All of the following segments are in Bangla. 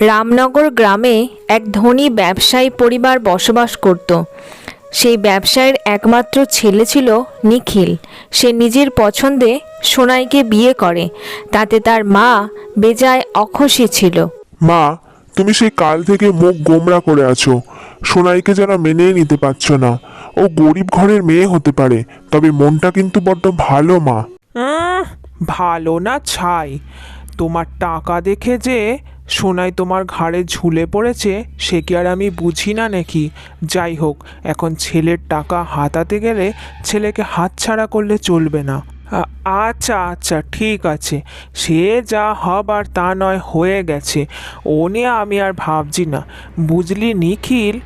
রামনগর গ্রামে এক ধনী ব্যবসায়ী পরিবার বসবাস করত। সেই ব্যবসায়ীর একমাত্র ছেলে ছিল নিখিল। সে নিজের পছন্দে সোনাইকে বিয়ে করে। তাতে তার মা বেজায় অখুশি ছিল। মা তুমি সেই কাল থেকে মুখ গোমরা করে আছো। সোনাইকে যেন মেনেই নিতে পারছ না। ও গরিব ঘরের মেয়ে হতে পারে তবে মনটা কিন্তু বড্ড ভালো মা। ভালো না ছাই। তোমার টাকা দেখে যে সোনাই তোমার ঘাড়ে ঝুলে পড়েছে, সে কি আর আমি বুঝি না নাকি? যাই হোক, এখন ছেলের টাকা হাতাতে গেলে ছেলেকে হাতছাড়া করলে চলবে না। আচ্ছা আচ্ছা ঠিক আছে। সে যা হবার তা নয়, হয়ে গেছে। ও নিয়ে আমি আর ভাবছি না। বুঝলি, নিখিল,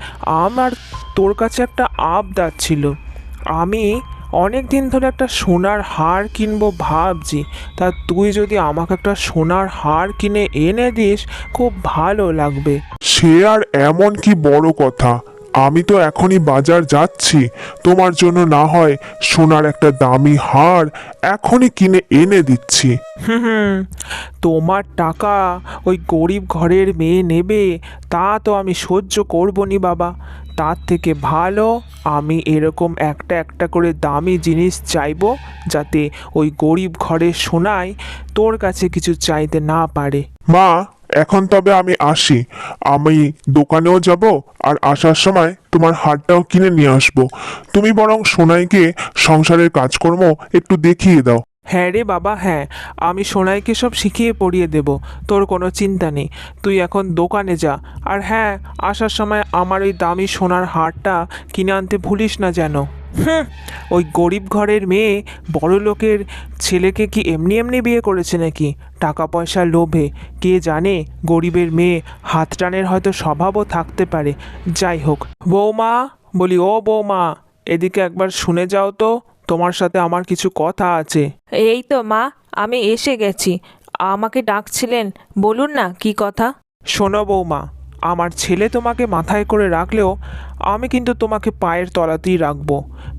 আমার তোর কাছে একটা আবদার ছিল। আমি অনেক দিন ধরে একটা সোনার হার কিনবো ভাবছি। তা তুই যদি আমাকে একটা সোনার হার কিনে এনে দিস, খুব ভালো লাগবে। সে আর এমন কি বড় কথা? আমি তো এখনই বাজার যাচ্ছি। তোমার জন্য না হয় সোনার একটা দামি হার এখনই কিনে এনে দিচ্ছি। হুম তোমার টাকা ওই গরিব ঘরের মেয়ে নেবে তা তো আমি সহ্য করব নি বাবা। তার থেকে ভালো আমি এরকম একটা একটা করে দামি জিনিস চাইব যাতে ওই গরিব ঘরের সোনায় তোর কাছে কিছু চাইতে না পারে। মা এখন তবে আমি আসি। আমি দোকানেও যাব আর আসার সময় তোমার হারটাও কিনে নিয়ে আসব। তুমি বরং সোনাইকে সংসারের কাজকর্ম একটু দেখিয়ে দাও। হ্যাঁ রে বাবা হ্যাঁ। আমি সোনাইকে সব শিখিয়ে পড়িয়ে দেব। তোর কোনো চিন্তা নেই। তুই এখন দোকানে যা। আর হ্যাঁ আসার সময় আমার ওই দামি সোনার হারটা কিনে আনতে ভুলিস না যেন। হুম ওই গরিব ঘরের মেয়ে বড় লোকের ছেলেকে কি এমনি এমনি বিয়ে করেছে নাকি? টাকা পয়সা লোভে। কে জানে গরিবের মেয়ে হাত টানের হয়তো স্বভাবও থাকতে পারে। যাই হোক বৌমা বলি ও বৌমা এদিকে একবার শুনে যাও তো তোমার সাথে আমার কিছু কথা আছে। এই তো মা আমি এসে গেছি। আমাকে ডাকছিলেন বলুন না কি কথা? শোনো বৌমা আমার ছেলে তোমাকে মাথায় করে রাখলেও আমি কিন্তু তোমাকে পায়ের তলাতেই রাখব।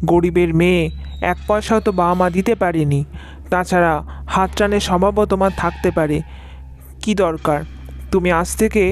গরিবের মেয়ে, এক পয়সাও তো বাবা মা দিতে পারেনি। তাছাড়া হাত টানের স্বভাবও তোমার থাকতে পারে। কি দরকার? তুমি আজ থেকে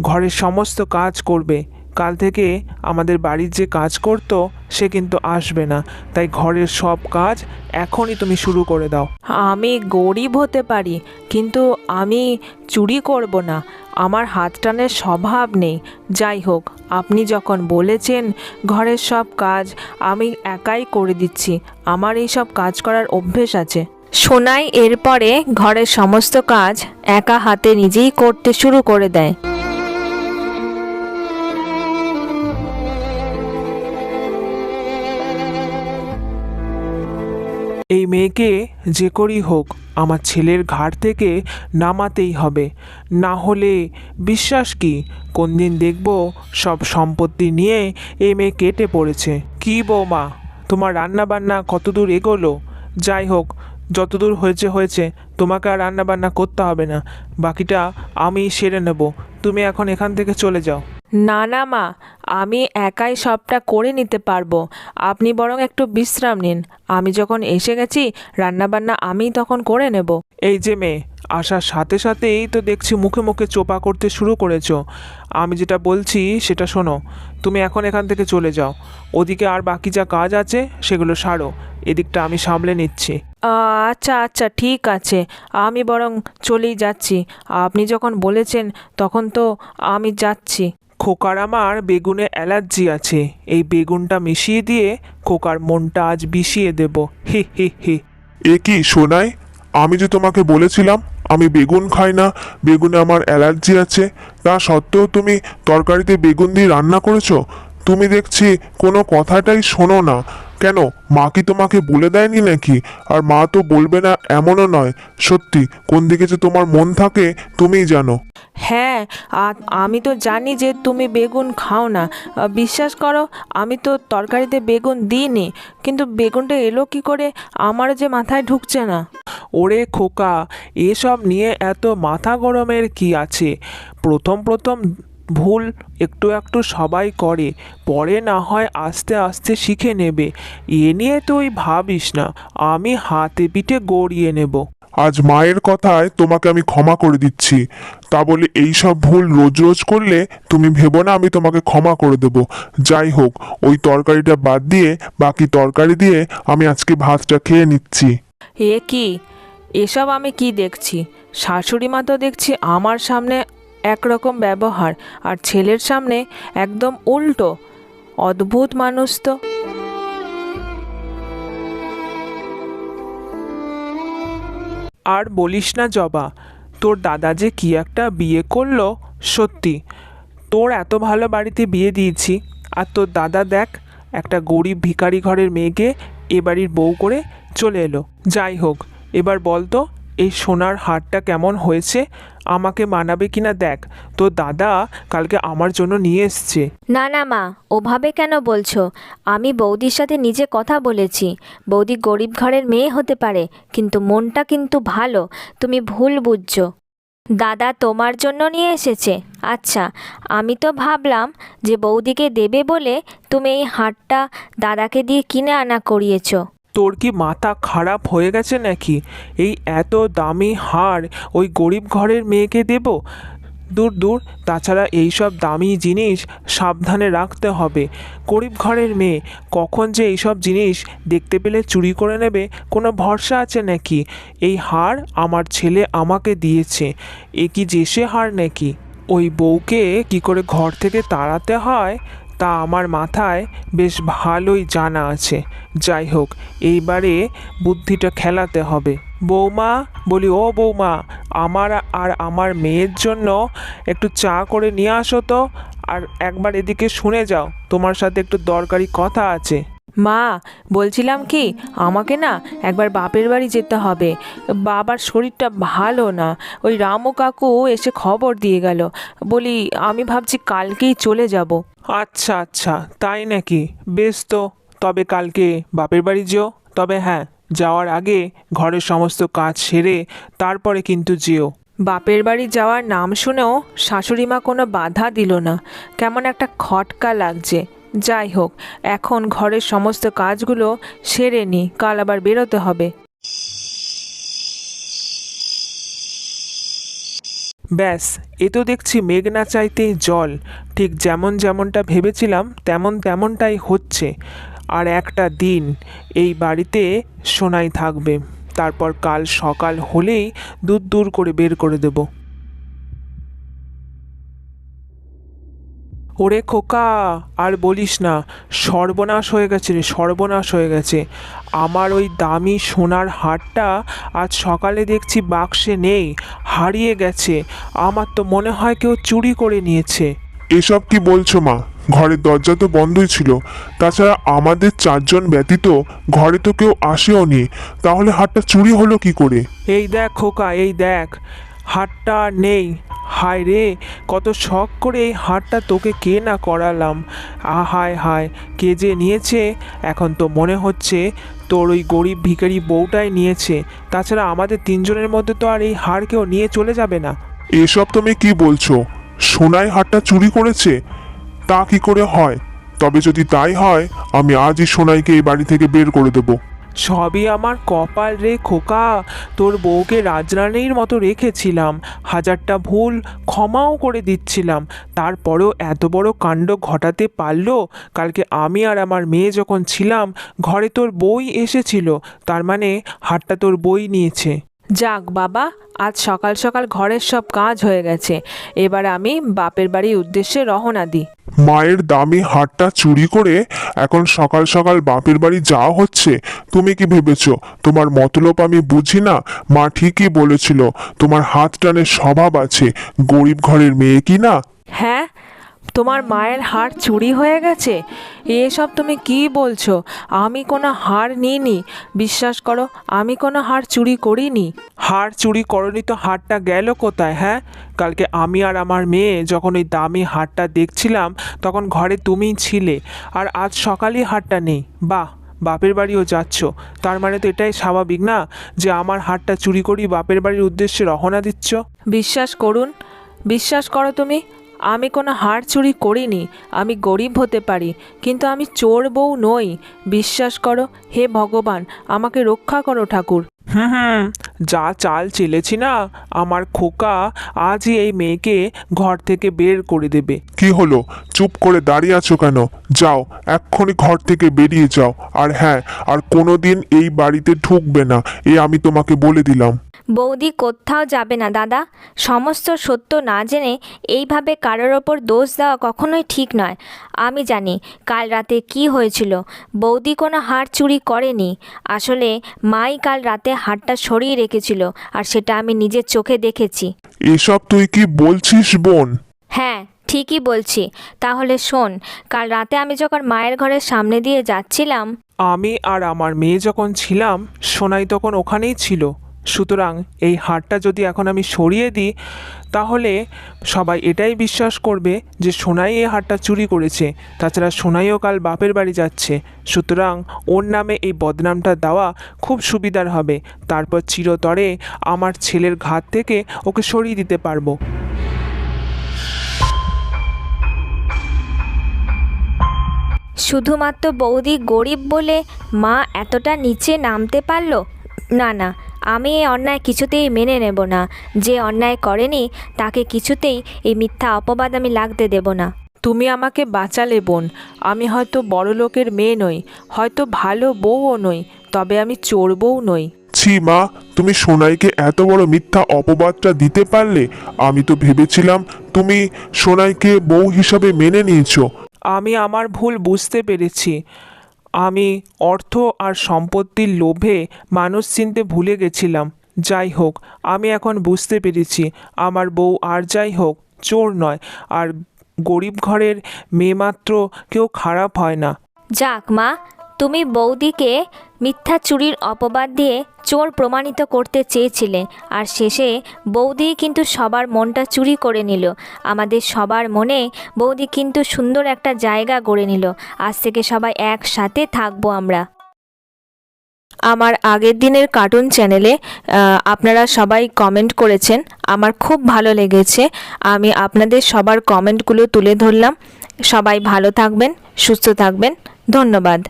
ঘরের সমস্ত কাজ করবে। কাল থেকে আমাদের বাড়ির যে কাজ করতো, সে কিন্তু আসবে না। তাই ঘরের সব কাজ এখনই তুমি শুরু করে দাও। আমি গরিব হতে পারি, কিন্তু আমি চুরি করব না। আমার হাত টানের স্বভাব নেই। যাই হোক, আপনি যখন বলেছেন ঘরের সব কাজ আমি একাই করে দিচ্ছি, আমার এই সব কাজ করার অভ্যেস আছে। সোনাই এরপরে ঘরের সমস্ত কাজ একা হাতে নিজেই করতে শুরু করে দেয়। এই মেয়েকে যে করেই হোক আমার ছেলের ঘাট থেকে নামাতেই হবে। না হলে বিশ্বাস কি? কোন দিন দেখব সব সম্পত্তি নিয়ে এই মেয়ে কেটে পড়েছে। কি বৌমা, তোমার রান্না বান্না কতদূর এগোলো? যাই হোক, যতদূর হয়েছে হয়েছে। তোমাকে আর রান্নাবান্না করতে হবে না। বাকিটা আমি সেরে নেব। তুমি এখন এখান থেকে চলে যাও। না না মা আমি একাই সবটা করে নিতে পারব। আপনি বরং একটু বিশ্রাম নিন। আমি যখন এসে গেছি রান্নাবান্না আমি তখন করে নেব। এই যে মেয়ে আসার সাথে সাথেই তো দেখছি মুখে মুখে চোপা করতে শুরু করেছ। আমি যেটা বলছি সেটা শোনো। তুমি এখন এখান থেকে চলে যাও। ওদিকে আর বাকি যা কাজ আছে সেগুলো সারো। এদিকটা আমি সামলে নিচ্ছি। আচ্ছা আচ্ছা ঠিক আছে। আমি বরং চলেই যাচ্ছি। আপনি যখন বলেছেন তখন তো আমি যাচ্ছি। খোকার আমার বেগুনে অ্যালার্জি আছে। এই বেগুনটা মিশিয়ে দিয়ে খোকার মনটা আজ বিষিয়ে দেব। হে হে হে। এ কি, সোনাই? আমি যে তোমাকে বলেছিলাম, আমি বেগুন খাই না, বেগুনে আমার অ্যালার্জি আছে। তা সত্ত্বেও তুমি তরকারিতে বেগুন দিয়ে রান্না করেছ? তুমি দেখছি কোনো কথাটাই শোনো না। কেন? মা কি তোমাকে বলে দেয়নি নাকি? আর মা তো বলবে না এমনও নয়। সত্যি কোন দিকে যে তোমার মন থাকে তুমিই জানো। হ্যাঁ আমি তো জানি যে তুমি বেগুন খাও না। বিশ্বাস করো আমি তো তরকারিতে বেগুন দিইনি। কিন্তু বেগুনটা এলো কি করে? আমার যে মাথায় ঢুকছে না। ওরে খোকা এসব নিয়ে এত মাথা গরমের কি আছে? প্রথম প্রথম ভুল একটু একটু সবাই করে পরে না হয় আস্তে আস্তে শিখে নেবে। এ নিয়ে তুই ভাবিস না আমি হাতে পিঠে গড়িয়ে নেব। আজ মায়ের কথায় তোমাকে আমি ক্ষমা করে দিচ্ছি। তা বলে এই সব ভুল রোজ রোজ করলে তুমি ভেবো না আমি তোমাকে ক্ষমা করে দেব। যাই হোক ওই তরকারিটা বাদ দিয়ে বাকি তরকারি দিয়ে আমি আজকে ভাতটা খেয়ে নিচ্ছি। এ কি? এসব আমি কি দেখছি? শাশুড়ি মা তো দেখছি আমার সামনে একরকম ব্যবহার, আর ছেলের সামনে একদম উল্টো, অদ্ভুত মানুষ তো। আর বলিস না জবা, তোর দাদা যে কি একটা বিয়ে করল, সত্যি। তোর এত ভালো বাড়িতে বিয়ে দিয়েছি, আর তোর দাদা দেখ, একটা গরিব ভিখারি ঘরের মেয়েকে এ বাড়ির বউ করে চলে এলো। যাই হোক, এবার বল তো এই সোনার হারটা কেমন হয়েছে? আমাকে মানাবে কিনা দেখ। তো দাদা, কালকে আমার জন্য নিয়ে এসছে। না না, মা, ওভাবে কেন বলছো? আমি বৌদির সাথে নিজে কথা বলেছি। বৌদি গরিব ঘরের মেয়ে হতে পারে, কিন্তু মনটা কিন্তু ভালো। তুমি ভুল বুঝছ। দাদা তোমার জন্য নিয়ে এসেছে। আচ্ছা আমি তো ভাবলাম যে বৌদিকে দেবে বলে তুমি এই হারটা দাদাকে দিয়ে কিনে আনা করিয়েছো। তোর কি মাথা খারাপ হয়ে গেছে নাকি? এই এত দামি হার ওই গরিব ঘরের মেয়েকে দেব? দূর দূর, তাছাড়া এই সব দামি জিনিস সাবধানে রাখতে হবে। গরিব ঘরের মেয়ে, কখন যে এইসব জিনিস দেখতে পেলে চুরি করে নেবে কোনো ভরসা আছে নাকি? এই হার আমার ছেলে আমাকে দিয়েছে। এ কি যে সে হার নাকি? ওই বউকে কি করে ঘর থেকে তাড়াতে হয়? তা আমার মাথায় বেশ ভালোই জানা আছে। যাই হোক, এইবারে বুদ্ধিটা খেলাতে হবে। বৌমা, বলি, ও বৌমা, আমার আর আমার মেয়ের জন্য একটু চা করে নিয়ে আসো তো, আর একবার এদিকে শুনে যাও, তোমার সাথে একটু দরকারি কথা আছে। মা, বলছিলাম কি, আমাকে না একবার বাপের বাড়ি যেতে হবে। বাবার শরীরটা ভালো না। ওই রামু কাকু এসে খবর দিয়ে গেল। বলি, আমি ভাবছি কালকেই চলে যাব। আচ্ছা আচ্ছা তাই নাকি? বেশ তো, তবে কালকে বাপের বাড়ি যেও। তবে হ্যাঁ যাওয়ার আগে ঘরের সমস্ত কাজ সেরে তারপরে কিন্তু যেও। বাপের বাড়ি যাওয়ার নাম শুনেও শাশুড়ি মা কোনো বাধা দিল না। কেমন একটা খটকা লাগছে। যাই হোক, এখন ঘরের সমস্ত কাজগুলো সেরে নি, কাল আবার বেরোতে হবে। ব্যাস, এ তো দেখছি মেঘনা চাইতেই জল। ঠিক যেমন যেমনটা ভেবেছিলাম, তেমন তেমনটাই হচ্ছে। আর একটা দিন, এই বাড়িতে সোনাই থাকবে। তারপর কাল সকাল হলেই দূর দূর করে বের করে দেব। ওরে খোকা আর বলিস না সর্বনাশ হয়ে গেছে রে সর্বনাশ হয়ে গেছে। আমার ওই দামি সোনার হারটা আজ সকালে দেখছি বাক্সে নেই হারিয়ে গেছে। আমার তো মনে হয় কেউ চুরি করে নিয়েছে। এসব কি বলছো মা? ঘরের দরজা তো বন্ধই ছিল। তাছাড়া আমাদের চারজন ব্যতীত ঘরে তো কেউ আসেও নি। তাহলে হাটটা চুরি হলো কি করে? এই দেখ খোকা এই দেখ হাটটা নেই। হায় রে, কত শখ করে এই হাটটা তোকে কে না করালাম। আ, হায় কে যে নিয়েছে? এখন তো মনে হচ্ছে তোর ওই গরিব ভিখারি বউটাই নিয়েছে। তাছাড়া আমাদের তিনজনের মধ্যে তো আর এই হার কেউ নিয়ে চলে যাবে না। এসব তুমি কি বলছো? সোনাই হাটটা চুরি করেছে? তা কি করে হয়? তবে যদি তাই হয়, আমি আজই সোনাইকে এই বাড়ি থেকে বের করে দেবো। সবই আমার কপাল রে খোকা। তোর বউকে রাজরানীর মতো রেখেছিলাম। হাজারটা ভুল ক্ষমাও করে দিচ্ছিলাম। তারপরেও এত বড় কাণ্ড ঘটাতে পারল? কালকে আমি আর আমার মেয়ে যখন ছিলাম, ঘরে তোর বই এসেছিল। তার মানে হাটটা তোর বই নিয়েছে। যাক বাবা আজ সকাল সকাল ঘরের সব কাজ হয়ে গেছে। এবার আমি বাপের বাড়ির উদ্দেশ্যে রওনা দিই। মায়ের দামি হাটটা চুরি করে এখন সকাল সকাল বাপের বাড়ি যাওয়া হচ্ছে তুমি কি ভেবেছো? তোমার মতলব আমি বুঝি না। মা ঠিকই বলেছিল তোমার হাত টানের স্বভাব আছে গরিব ঘরের মেয়ে কি না? হ্যাঁ তোমার মায়ের হার চুরি হয়ে গেছে? এসব তুমি কি বলছো? আমি কোনো হার নিইনি। বিশ্বাস করো আমি কোনো হার চুরি করিনি। হার চুরি করনি তো হারটা গেল কোথায় হ্যাঁ? কালকে আমি আর আমার মেয়ে যখন ওই দামি হারটা দেখছিলাম তখন ঘরে তুমিই ছিলে। আর আজ সকালেই হারটা নেই। বাহ বাপের বাড়িও যাচ্ছ। তার মানে তো এটাই স্বাভাবিক না যে আমার হারটা চুরি করি বাপের বাড়ির উদ্দেশ্যে রহনা দিচ্ছ? বিশ্বাস করুন। বিশ্বাস করো তুমি। আমি কোনো হাড় চুরি করিনি, আমি গরিব হতে পারি, কিন্তু আমি চোর বউ নই। বিশ্বাস করো, হে ভগবান, আমাকে রক্ষা করো ঠাকুর। হুম হুম। যা চাল চেলেছি না আমার খোকা আজই এই মেয়েকে ঘর থেকে বের করে দেবে। কি হলো? চুপ করে দাঁড়িয়ে আছো কেন? যাও এক্ষুনি ঘর থেকে বেরিয়ে যাও। আর হ্যাঁ আর কোনোদিন এই বাড়িতে ঢুকবে না এ আমি তোমাকে বলে দিলাম। বৌদি কোথাও যাবে না দাদা। সমস্ত সত্য না জেনে এইভাবে কারোর ওপর দোষ দেওয়া কখনোই ঠিক নয়। আমি জানি কাল রাতে কি হয়েছিল। বৌদি কোনো হাড় চুরি করেনি। আসলে মাই কাল রাতে হারটা সরিয়ে রেখেছিল আর সেটা আমি নিজের চোখে দেখেছি। এসব তুই কি বলছিস বোন? হ্যাঁ ঠিকই বলছি। তাহলে শোন কাল রাতে আমি যখন মায়ের ঘরের সামনে দিয়ে যাচ্ছিলাম আমি আর আমার মেয়ে যখন ছিলাম সোনাই তখন ওখানেই ছিল। সুতরাং এই হারটা যদি এখন আমি সরিয়ে দিই, তাহলে সবাই এটাই বিশ্বাস করবে যে সোনাই এই হারটা চুরি করেছে। তাছাড়া সোনাইও কাল বাপের বাড়ি যাচ্ছে। সুতরাং ওর নামে এই বদনামটা দেওয়া খুব সুবিধার হবে। তারপর চিরতরে আমার ছেলের ঘাত থেকে ওকে সরিয়ে দিতে পারব। শুধুমাত্র বৌদি গরিব বলে মা এতটা নিচে নামতে পারল? না না আমি এই অন্যায় কিছুতেই মেনে নেব না। যে অন্যায় করেনি তাকে কিছুতেই এই মিথ্যা অপবাদ আমি লাগতে দেব না। তুমি আমাকে বাঁচালে বোন। আমি হয়তো বড় লোকের মেয়ে নই হয়তো ভালো বউও নই তবে আমি চোর বউ নই। ছি মা তুমি সোনাইকে এত বড় মিথ্যা অপবাদটা দিতে পারলে আমি তো ভেবেছিলাম তুমি সোনাইকে বউ হিসাবে মেনে নিয়েছো। আমি আমার ভুল বুঝতে পেরেছি। আমি অর্থ আর সম্পত্তির লোভে মানুষ চিনতে ভুলে গেছিলাম। যাই হোক, আমি এখন বুঝতে পেরেছি, আমার বউ আর যাই হোক, চোর নয়, আর গরিব ঘরের মেয়ে মাত্র কেউ খারাপ হয় না। যাক মা, তুমি বৌদিকে মিথ্যা চুরির অপবাদ দিয়ে চোর প্রমাণিত করতে চেয়েছিলে আর শেষে বৌদি কিন্তু সবার মনটা চুরি করে নিল। আমাদের সবার মনে বৌদি কিন্তু সুন্দর একটা জায়গা গড়ে নিল। আজ থেকে সবাই একসাথে থাকব আমরা। আমার আগের দিনের কার্টুন চ্যানেলে আপনারা সবাই কমেন্ট করেছেন। আমার খুব ভালো লেগেছে। আমি আপনাদের সবার কমেন্টগুলো তুলে ধরলাম। সবাই ভালো থাকবেন, সুস্থ থাকবেন। ধন্যবাদ।